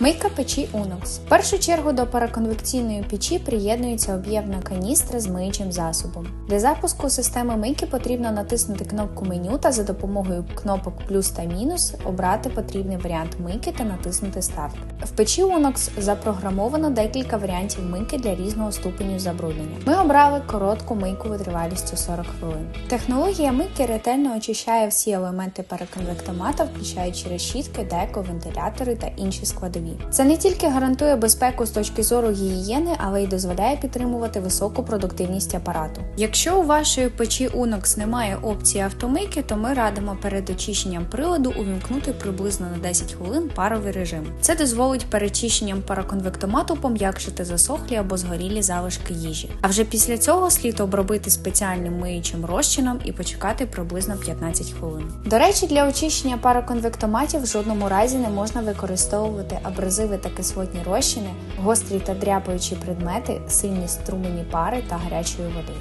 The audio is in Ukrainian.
Мийка печі Unox. В першу чергу до параконвекційної печі приєднується об'ємна каністра з миючим засобом. Для запуску системи мийки потрібно натиснути кнопку меню та за допомогою кнопок плюс та мінус обрати потрібний варіант мийки та натиснути Старт. В печі Unox запрограмовано декілька варіантів мийки для різного ступеню забруднення. Ми обрали коротку мийку витривалістю 40 хвилин. Технологія мийки ретельно очищає всі елементи параконвектомата, включаючи решітки, деко, вентилятори та інші складові. Це не тільки гарантує безпеку з точки зору гігієни, але й дозволяє підтримувати високу продуктивність апарату. Якщо у вашої печі Unox немає опції автомийки, то ми радимо перед очищенням приладу увімкнути приблизно на 10 хвилин паровий режим. Це дозволить перечищенням параконвектомату пом'якшити засохлі або згорілі залишки їжі. А вже після цього слід обробити спеціальним миючим розчином і почекати приблизно 15 хвилин. До речі, для очищення параконвектоматів в жодному разі не можна використовувати абразиви та кислотні розчини, гострі та дряпаючі предмети, сильні струмені пари та гарячої води.